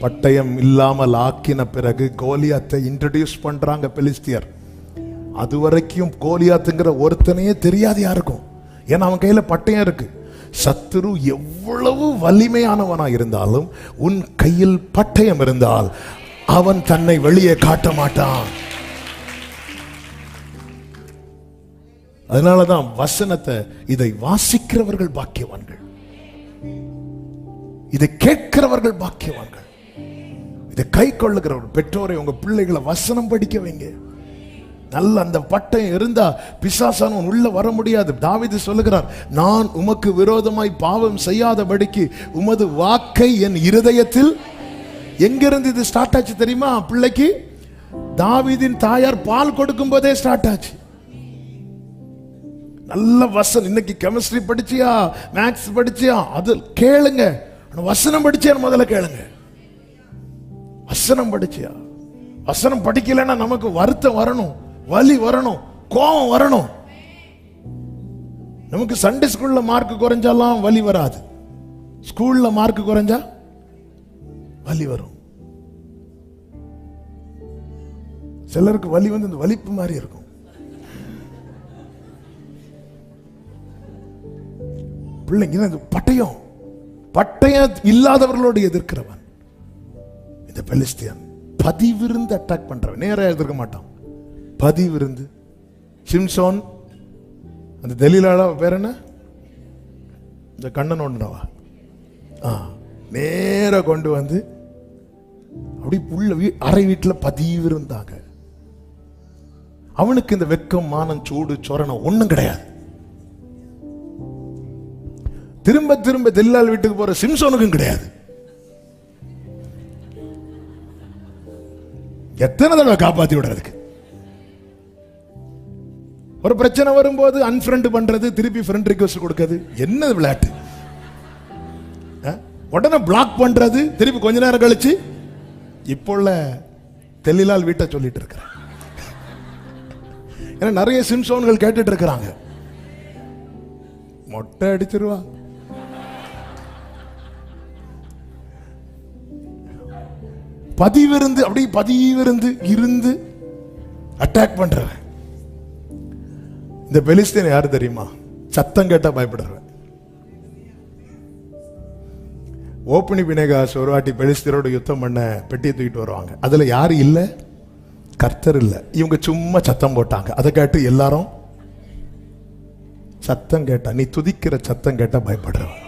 பட்டயம் இல்லாமல் ஆக்கின பிறகு கோலியாத்தை இன்ட்ரடியூஸ் பண்றாங்க பெலிஸ்தியர். அது வரைக்கும் கோலியாத்துங்கிற ஒருத்தனையே தெரியாது யாருக்கும். ஏன்னா அவன் கையில பட்டயம் இருக்கு. சத்துரு எவ்வளவு வலிமையானவனா இருந்தாலும் உன் கையில் பட்டயம் இருந்தால் அவன் தன்னை வெளியே காட்ட மாட்டான். அதனாலதான் வசனத்தை இதை வாசிக்கிறவர்கள் பாக்கியவான்கள். இதை கேட்கிறவர்கள் பாக்கியவான்கள். இதை கை கொள்ளுகிறவர் பெற்றோரை உங்கள் பிள்ளைகளை வசனம் படிக்க வைங்க. நல்ல அந்த பட்டம் இருந்தா பிசாசானவன் உள்ள வர முடியாது. தாவீது சொல்லுகிறார் நான் உமக்கு விரோதமாய் பாவம் செய்யாதபடிக்கு உமது வாக்கை என் இருதயத்தில் எங்கிருந்து இது ஸ்டார்ட் ஆச்சு தெரியுமா? பிள்ளைக்கு தாவிதின் தாயார் பால் கொடுக்கும் போதே ஸ்டார்ட் ஆச்சு. நல்ல வசனம். இன்னைக்கு கெமிஸ்ட்ரி படிச்சியா? மேக்ஸ் படிச்சியா? அது கேளுங்க. வசனம் படிச்சேன் முதல்ல கேளுங்க. வசனம் படிச்சியா? வசனம் படிக்கலைன்னா நமக்கு வருத்தம் வரணும் வலி வரணும் கோபம் வரணும். நமக்கு சண்டே ஸ்கூல்ல மார்க் குறைஞ்சாலாம் வலி வராது. ஸ்கூல்ல மார்க் குறைஞ்சா வலி வரும். சிலருக்கு வலி வந்து இந்த வலிப்பு மாதிரி இருக்கும். பிள்ளைங்க பட்டயம். பட்டயம் இல்லாதவர்களோடு எதிர்க்கிறவன். இந்த பெலிஸ்தியன் பதிவிருந்து அட்டாக் பண்றவன். நேராக எழுதிருக்க மாட்டான். பதிவிருந்து. சிம்சோன் அந்த தெலீலால பேர் என்ன? இந்த கண்ணன் ஒன்றுனவா ஆ நேராக கொண்டு வந்து அப்படி புள்ள வீ அறை வீட்டில் பதிவிருந்தாங்க அவனுக்கு இந்த வெக்கம் மானம் சூடு சொரணம் ஒன்றும் கிடையாது. திரும்ப திரும்ப தெல்லால் வீட்டுக்கு போற சிம்சோனுக்கும் கிடையாது. எத்தனை தடவை காப்பாற்றி விடுறதுக்கு? ஒரு பிரச்சனை வரும்போது அன்ஃப்ரெண்ட் பண்றது திருப்பி ஃப்ரெண்ட் ரிக்வஸ்ட் கொடுக்கறது. என்ன விளையாட்டு? உடனே பிளாக் பண்றது திருப்பி கொஞ்ச நேரம் கழிச்சு இப்போ உள்ள தெல்லிலால் வீட்டை சொல்லிட்டு இருக்கிறேன் ஏன்னா நிறைய சிம்சோன்கள் கேட்டுட்டு இருக்கிறாங்க. மொட்டை அடிச்சிருவா பதிவிருந்து அப்படியே பதிவிருந்து இருந்து அட்டாக் பண்றவன். இந்த பெலிஸ்தீன் யாரு தெரியுமா? சத்தம் கேட்டா பயப்படுறவன். ஓப்பனி பினேகாஸ் ஒரு வாட்டி பெலிஸ்தீனோட யுத்தம் பண்ண பெட்டியை தூக்கிட்டு வருவாங்க. அதுல யாரு இல்ல? கர்த்தர் இல்ல. இவங்க சும்மா சத்தம் போட்டாங்க. அதை கேட்டு எல்லாரும் சத்தம் கேட்டா நீ துதிக்கிற சத்தம் கேட்டா பயப்படுறவன்.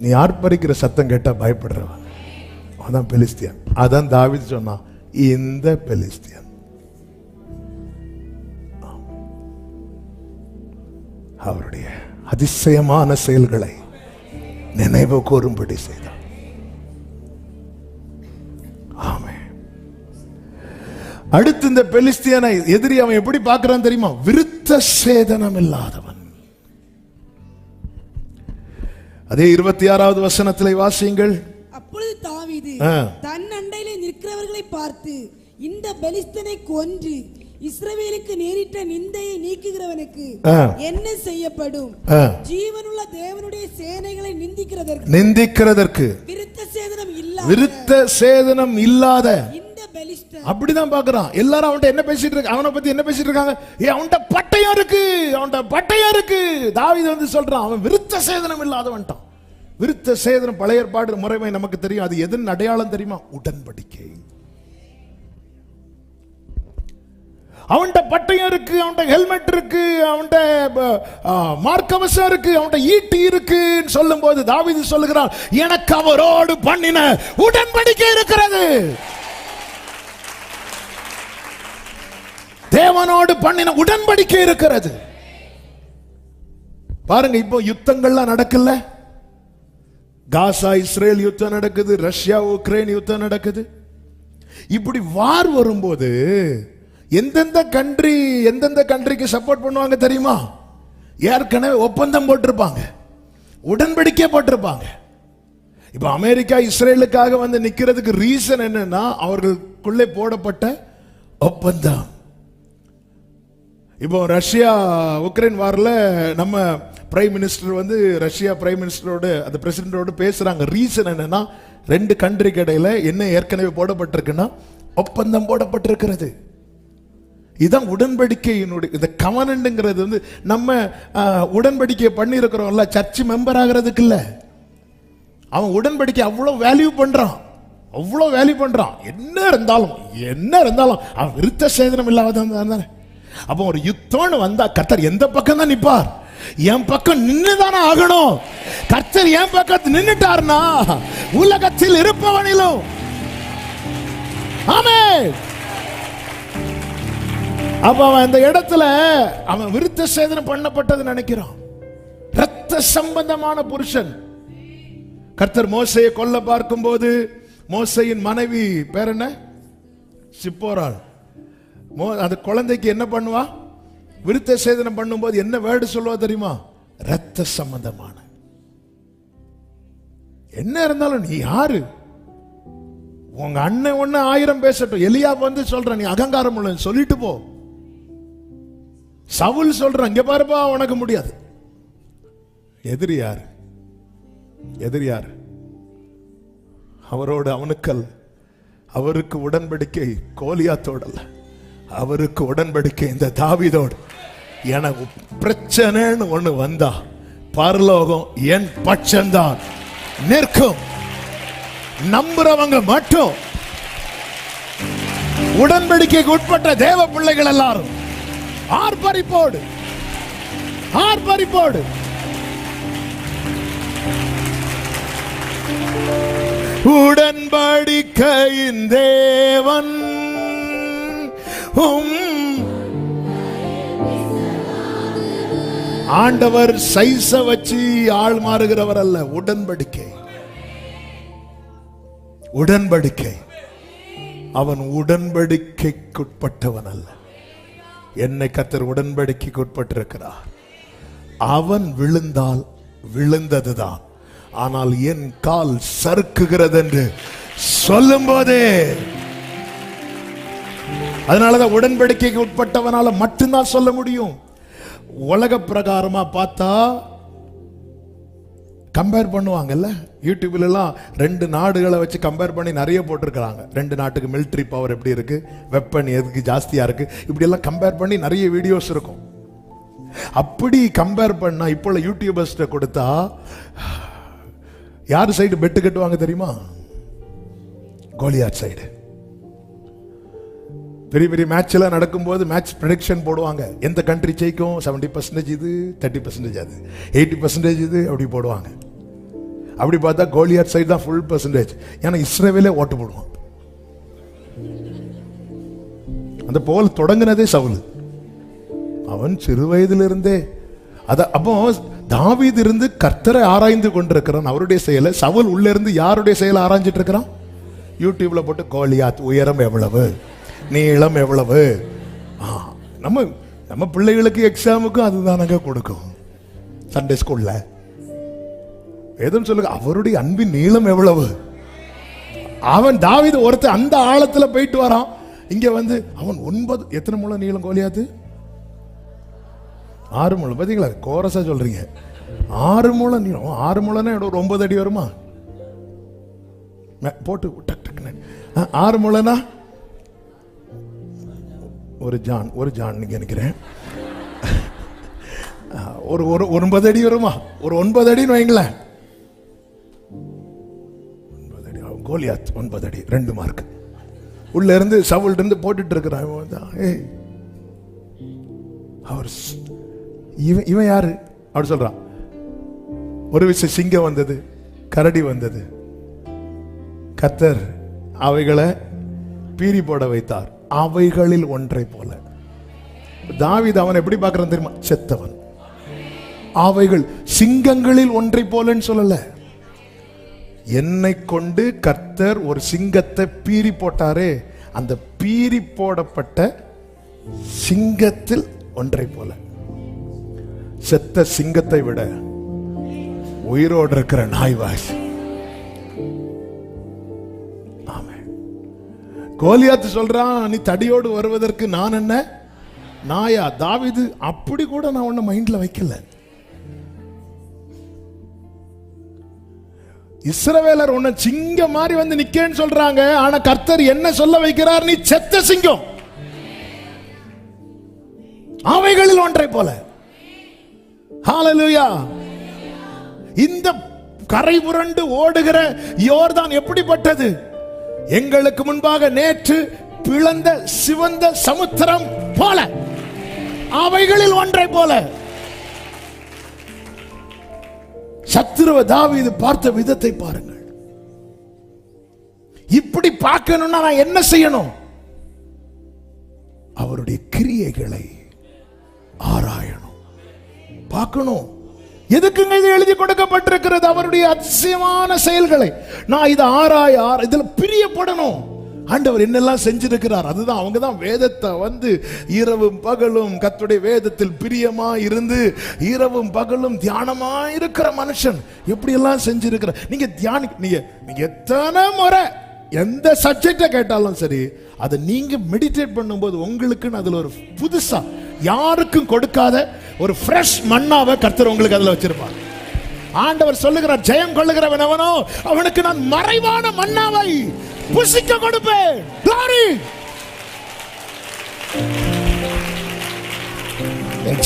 நீ ஆர்ப்பரிக்கிற சத்தம் கேட்டா பயப்படுறவன். அதான் பெலிஸ்தியன். அதான் தாவித் சொன்னான் இந்த பெலிஸ்தியன். அவருடைய அதிசயமான செயல்களை நினைவு கூறும்படி செய்தான். ஆமே. அடுத்து இந்த பெலிஸ்தியனை எதிரி அவன் எப்படி பார்க்கிறான் தெரியுமா? விருத்த சேதனம் இல்லாதவன். அதே இருபத்தி ஆறாவது வசனத்திலே வாசியுங்கள். அப்பொழுது தன் அண்டையிலே நிற்கிறவர்களை பார்த்து இந்த பெலிஸ்தனை கொன்று இஸ்ரவேலுக்கு நேரிட்ட நிந்தையை நீக்குகிறவனுக்கு. என்ன செய்யப்படும். ஜீவனுள்ள தேவனுடைய சேனைகளை நிந்திக்கிறதற்கு நிந்திக்கிறதற்கு. விருத்த சேதனம் இல்ல விருத்த சேதனம் இல்லாத. அப்படிதான் பாக்குறான் எல்லாரும் அவன்கிட்ட என்ன பேசிட்டு இருக்க அவனை பத்தி என்ன பேசிட்டு இருக்காங்க? ஏ அவன்கிட்ட பட்டயம் இருக்கு அவன்கிட்ட பட்டயம் இருக்கு. தாவீது வந்து சொல்றான் அவன் விருத்த சேதனம் இல்லாதவன்ட்டான். விருத்த சேதனம் பழைய ஏற்பாடு முறைமை நமக்கு தெரியும். அது எதன் அடையாளம் தெரியுமா? உடன்படிக்கை. அவன்கிட்ட பட்டயம் இருக்கு அவன்கிட்ட ஹெல்மெட் இருக்கு அவன்கிட்ட மார்க்கவசம் இருக்கு அவன்கிட்ட ஈட்டி இருக்குன்னு சொல்லும் போது தாவீது சொல்லுகிறான் எனக்கு அவரோடு பண்ணின உடன்படிக்கை இருக்கிறது. தேவனோடு பண்ணின உடன்படிக்கை இருக்கிறது. பாருங்க இப்போ யுத்தங்கள்லாம் நடக்கல காசா இஸ்ரேல் யுத்தம் நடக்குது ரஷ்யா உக்ரைன் யுத்தம் நடக்குது. இப்படி வார் வரும்போது எந்தெந்த கண்ட்ரி எந்தெந்த கண்ட்ரிக்கு சப்போர்ட் பண்ணுவாங்க தெரியுமா? ஏற்கனவே ஒப்பந்தம் போட்டிருப்பாங்க. உடன்படிக்கை போட்டிருப்பாங்க. இப்ப அமெரிக்கா இஸ்ரேலுக்காக வந்து நிக்கிறதுக்கு ரீசன் என்னன்னா அவர்களுக்குள்ளே போடப்பட்ட ஒப்பந்தம். இப்போ ரஷ்யா உக்ரைன் வாரில் நம்ம பிரைம் மினிஸ்டர் வந்து ரஷ்யா பிரைம் மினிஸ்டரோடு அந்த பிரசிடென்டோட பேசுகிறாங்க ரீசன் என்னென்னா ரெண்டு கண்ட்ரிக்கு இடையில் என்ன ஏற்கனவே போடப்பட்டிருக்குன்னா ஒப்பந்தம் போடப்பட்டிருக்கிறது. இதுதான் உடன்படிக்கையினுடைய இந்த கவனண்டுங்கிறது வந்து நம்ம உடன்படிக்கை பண்ணியிருக்கிறோம்ல சர்ச் மெம்பர் ஆகிறதுக்கு இல்லை. அவன் உடன்படிக்கை அவ்வளோ வேல்யூ பண்ணுறான் அவ்வளோ வேல்யூ பண்ணுறான் என்ன இருந்தாலும் என்ன இருந்தாலும் அவன் விருத்த சேதனம் இல்லாத தானே. அப்போ ஒரு யுத்தம்னு வந்தா கர்த்தர் எந்த பக்கம் தான் நிற்பார் என் பக்கம் நின்னுதானே ஆகணும். கர்த்தர் என் பக்கத்து நின்றுட்டார்னா உலகத்தில் இருப்பவனிலும். ஆமே அப்ப அவன் இந்த இடத்துல அவன் விருத்த சேதனம் பண்ணப்பட்டது நினைக்கிறான் ரத்த சம்பந்தமான புருஷன். கர்த்தர் மோசையை கொல்ல பார்க்கும் போது மோசையின் மனைவி பேர் என்ன? சிப்போராள். மோ அந்த குழந்தைக்கு என்ன பண்ணுவா? விருத்த சேதனம் பண்ணும்போது என்ன வேர்டு சொல்லுவா தெரியுமா? ரத்த சம்பந்தமான. என்ன இருந்தாலும் நீ யாரு? உங்க அண்ணன் ஒண்ணு ஆயிரம் பேசட்டும். எலியா வந்து சொல்ற நீ அகங்காரம் உள்ள சொல்லிட்டு போ. சவுல் சொல்ற இங்க பாருப்பா உனக்கு முடியாது. எதிரி யார்? எதிரி யார்? அவரோடு அவனுக்கல் அவருக்கு உடன்படிக்கை கோலியாத்தோடல்ல. அவருக்கு உடன்படிக்கை இந்த தாவிதோடு. எனக்கு பிரச்சனைன்னு ஒண்ணு வந்தா பரலோகம் என் பட்சம்தான் நிற்கும். நம்புறவங்க மட்டும். உடன்படிக்கைக்கு உட்பட்ட தேவ பிள்ளைகள் எல்லாரும் ஆர்ப்பரிப்போடு. ஆர்ப்பரிப்போடு. உடன்படிக்கையின் தேவன் ஆண்டவர் சைஸ வச்சு ஆள் மாறுகிறவர் அல்ல. உடன்படிக்கை. உடன்படிக்கை. அவன் உடன்படிக்கைக்குட்பட்டவன் அல்ல. என்னை கத்தர் உடன்படிக்கைக்கு உட்பட்டிருக்கிறார் அவன் விழுந்தால் விழுந்ததுதான். ஆனால் என் கால் சறுக்குகிறது என்று சொல்லும் போதே அதனாலதான் உடன்படிக்கைக்கு உட்பட்டவனால மட்டும்தான் சொல்ல முடியும். உலக பிரகாரமா பார்த்தா கம்பேர் பண்ணுவாங்கல்ல? யூடியூப்லலாம் ரெண்டு நாடுகளை வச்சு கம்பேர் பண்ணி நிறைய போட்டிருக்கிறாங்க. ரெண்டு நாட்டுக்கு மிலிட்ரி பவர் எப்படி இருக்கு? வெப்பன் எதுக்கு ஜாஸ்தியாக இருக்கு? இப்படியெல்லாம் கம்பேர் பண்ணி நிறைய வீடியோஸ் இருக்கும். அப்படி கம்பேர் பண்ணா இப்போ உள்ள யூடியூபர்ஸ்ட கொடுத்தா யார் சைடு பெட்டு கட்டுவாங்க தெரியுமா? கோலியார் சைடு பெரிய பெரிய மேட்ச் எல்லாம் நடக்கும்போது மேட்ச் ப்ரெடிக்ஷன் போடுவாங்க. எந்த கண்ட்ரி ஜெயிக்கும்? செவன்ட்டி பர்சன்டேஜ் இது தேர்ட்டி பர்சன்டேஜ் அது. எயிட்டி பர்சன்டேஜ் இது அப்படி போடுவாங்க. அப்படி பார்த்தா கோலியார் சைடு தான் ஃபுல் பர்சன்டேஜ் ஏன்னா இஸ்ரேவேலே ஓட்டு போடுவான். அந்த போல் தொடங்கினதே சவுல். அவன் சிறு வயதிலிருந்தே. அத அப்போ தாவீது இருந்து கர்த்தரை ஆராய்ந்து கொண்டிருக்கிறான் அவருடைய செயலை. சவுல் உள்ளே இருந்து யாருடைய செயலை ஆராய்ஞ்சிட்டு இருக்கிறான்? யூடியூப்ல போட்டு கோலியாத் உயரம் எவ்வளவு? நீளம் எவ்வளவு? ஆ, நம்ம நம்ம பிள்ளைகளுக்கு எக்ஸாமுக்கும் அதுதானங்க கொடுக்கும். சண்டே ஸ்கூல்ல எதுவும் சொல்லுங்க அவருடைய அன்பின் நீளம் எவ்வளவு? அவன் தாவித ஒருத்த அந்த ஆழத்துல போயிட்டு வரான். இங்க வந்து அவன் ஒன்பது எத்தனை முழம் நீளம் கோலியாத்து? ஆறு முழம். பாத்தீங்களா? கோரஸா சொல்றீங்க. ஆறு முழம் நீளம். ஆறு முழம்னா ஒரு ஒன்பது அடி வருமா? போட்டு டக் டக்குன்னு. ஆ, ஆறு முழனா? ஒரு ஜான் ஒரு ஜான் நீங்க நினைக்கிறேன் ஒரு ஒரு ஒன்பது அடி வருமா? ஒரு ஒன்பது அடின்னு வைங்களேன். ஒன்பது அடி கோலியாத் ஒன்பது அடி ரெண்டு மார்க் உள்ள இருந்து சவுல் இருந்து போட்டுட்டு இருக்கிறான். ஏய் அவர் இவன் இவன் யாரு? அப்படி சொல்றான். ஒரு விஷயம் சிங்கம் வந்தது கரடி வந்தது. கத்தர் அவைகளை பீறி போட வைத்தார். அவைகளில் ஒன்றை போல. தாவித அவன் எப்படி பார்க்கறான் தெரியுமா? செத்தவன். அவைகள் சிங்கங்களில் ஒன்றை போலன்னு சொல்லல. என்னை கொண்டு கர்த்தர் ஒரு சிங்கத்தை பீறி போட்டாரே அந்த பீறி போடப்பட்ட சிங்கத்தில் ஒன்றை போல. செத்த சிங்கத்தை விட உயிரோடு இருக்கிற நாய்வாசி கோலியாத்து சொல்றான் நீ தடியோடு வருவதற்கு நான் என்ன? நாயா? தாவிது அப்படி கூட நான் உன்னை மைண்ட்ல வைக்கல. இஸ்ரவேலர் உன்னை சிங்கம் மாதிரி வந்து நிக்கேன்னு சொல்றாங்க ஆனா கர்த்தர் என்ன சொல்ல வைக்கிறார்? நீ செத்த சிங்கம். அவைகளில் ஒன்றை போல. ஹாலலூயா இந்த கரை புரண்டு ஓடுகிற யோர்தான் எப்படிப்பட்டது? எங்களுக்கு முன்பாக நேற்று பிளந்த சிவந்த சமுத்திரம் போல அவைகளில் ஒன்றை போல. சத்துருவ தாவீது பார்த்த விதத்தை பாருங்கள். இப்படி பார்க்கணும்னா நான் என்ன செய்யணும்? அவருடைய கிரியைகளை ஆராயணும். பார்க்கணும். எதுக்குங்க இது எழுதி கொடுக்கப்பட்டிருக்கிறது? அவருடைய அதிசயமான செயல்களை. நான் இதை ஆராய ஆர் இதில் பிரியப்படணும். ஆண்டவர் என்னெல்லாம் செஞ்சிருக்கிறார்? அதுதான் அவங்க தான் வேதத்தை வந்து இரவும் பகலும் கத்துடைய வேதத்தில் பிரியமா இருந்து இரவும் பகலும் தியானமா இருக்கிற மனுஷன். எப்படி எல்லாம் செஞ்சிருக்கிற நீங்க தியானி நீங்க நீங்க எத்தனை முறை எந்த சப்ஜெக்ட கேட்டாலும் சரி அதை நீங்க மெடிடேட் பண்ணும்போது உங்களுக்குன்னு அதுல ஒரு புதுசா யாருக்கும் கொடுக்காத ஒரு ஃப்ரெஷ் மண்ணாவை கர்த்தர் உங்களுக்கு அதுல வச்சிருப்பார். ஆண்டவர் சொல்லுகிறார் ஜெயம் கொள்ளுகிறவன் அவனோ அவனுக்கு நான் மறைவான மண்ணாவை புசிக்க கொடுப்பேன். ஜபமே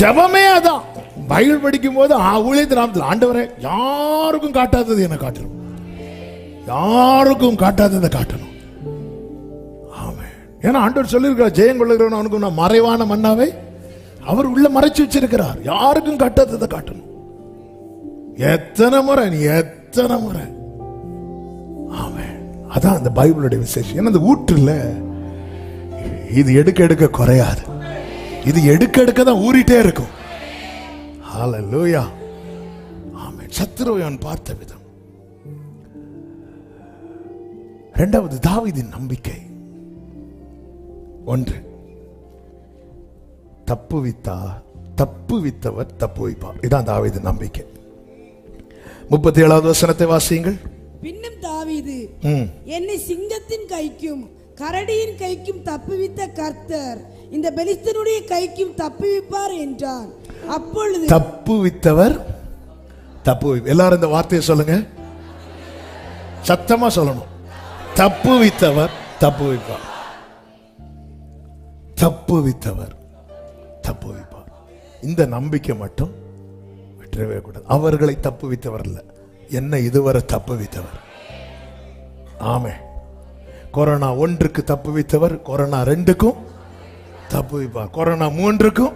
ஜெபமே அதான். பைபிள் படிக்கும் போது ஊழியத்து நாமத்தில் ஆண்டவரே யாருக்கும் காட்டாதது என்ன காட்டணும். யாருக்கும் காட்டாததை காட்டணும். ஆமே ஏன்னா ஆண்டவர் சொல்லியிருக்கிறார் ஜெயம் கொள்ளுகிறவன் அவனுக்கு நான் மறைவான மன்னாவை அவர் உள்ள மறைச்சு வச்சிருக்கிறார். யாருக்கும் கட்டாததை காட்டணும். எத்தனை முறை நீ எத்தனை முறை. ஆமாம் அதான் அந்த பைபிளுடைய விசேஷம். ஏன்னா அந்த ஊற்றுல இது எடுக்க எடுக்க குறையாது. இது எடுக்க எடுக்க தான் ஊறிட்டே இருக்கும். ஹalleluya ஆமென். சத்துருவை பார்த்த விதம். இரண்டாவது தாவிதின் நம்பிக்கை. ஒன்று தப்புவித்தா தப்புவித்தவர் தப்புவிப்பார் இதான் தாவீதின் நம்பிக்கை. முப்பத்தி ஏழாவது வசனத்தை வாசியுங்கள். பின்னும் தாவீது. என்னை சிங்கத்தின் கைக்கும் கரடியின் கைக்கும் தப்புவித்த கர்த்தர் இந்த பெலிஸ்தனுடைய கைக்கும் தப்புவிப்பார் என்றான். அப்பொழுது தப்புவித்தவர் தப்பு எல்லாரும் இந்த வார்த்தையை சொல்லுங்க. சத்தமா சொல்லணும். தப்புவித்தவர் தப்புவிப்பார் தப்புவித்தவர் தப்புவிப்பார் இந்த நம்பிக்கை மட்டும் விட்டுறவே கூடாது. அவர்களை தப்புவித்தவர் இல்லை என்ன இதுவரை தப்புவித்தவர். ஆமே கொரோனா ஒன்றுக்கு தப்புவித்தவர் கொரோனா ரெண்டுக்கும் தப்புவிப்பா. கொரோனா மூன்றுக்கும்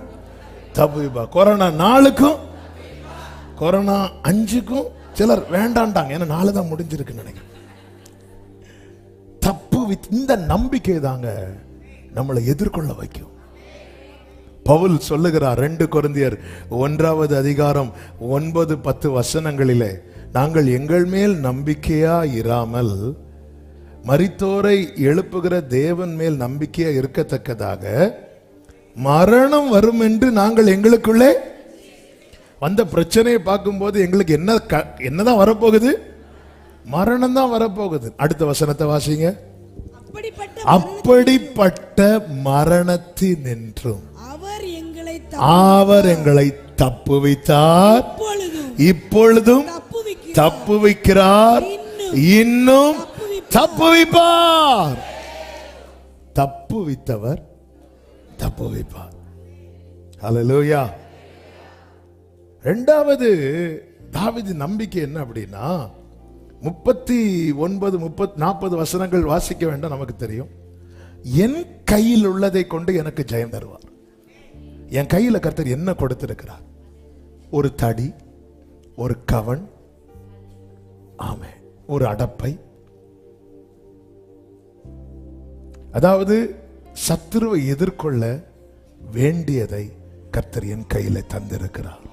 தப்புவிப்பா. கொரோனா நாலுக்கும் கொரோனா அஞ்சுக்கும் சிலர் வேண்டாண்டாங்க ஏன்னா நாலு தான் முடிஞ்சிருக்குன்னு நினைக்கிறேன். தப்பு வித்- இந்த நம்பிக்கை தாங்க நம்மளை எதிர்கொள்ள வைக்கும். பவுல் சொல்லுகிறார் ரெண்டு கொரிந்தியர் ஒன்றாவது அதிகாரம் ஒன்பது பத்து வசனங்களிலே நாங்கள் எங்கள் மேல் நம்பிக்கையா இராமல் மரித்தோரை எழுப்புகிற தேவன் மேல் நம்பிக்கையா இருக்கத்தக்கதாக மரணம் வரும் என்று நாங்கள் எங்களுக்குள்ளே? வந்த பிரச்சனையை பார்க்கும்போது எங்களுக்கு என்ன க- என்னதான் வரப்போகுது? மரணம் தான் வரப்போகுது. அடுத்த வசனத்தை வாசிங்க. அப்படிப்பட்ட மரணத்தினின்றும் அவர் எங்களை தப்புவித்தார் இப்பொழுதும் தப்புவிக்கிறார் தப்புவிக்கிறார் இன்னும் தப்புவிப்பார் தப்புவித்தவர் தப்புவிப்பார் ஹalleluya ரெண்டாவது தாவீது நம்பிக்கை என்ன அப்படின்னா முப்பத்தி ஒன்பது முப்பத் நாற்பது வசனங்கள் வாசிக்க வேண்டாம் நமக்கு தெரியும். என் கையில் உள்ளதை கொண்டு எனக்கு ஜெயம் தருவார். என் கையில கர்த்தர் என்ன கொடுத்திருக்கிறார்? ஒரு தடி ஒரு கவன் ஆமே ஒரு அடப்பை. அதாவது சத்துருவை எதிர்கொள்ள வேண்டியதை கர்த்தர் என் கையில் தந்திருக்கிறார்.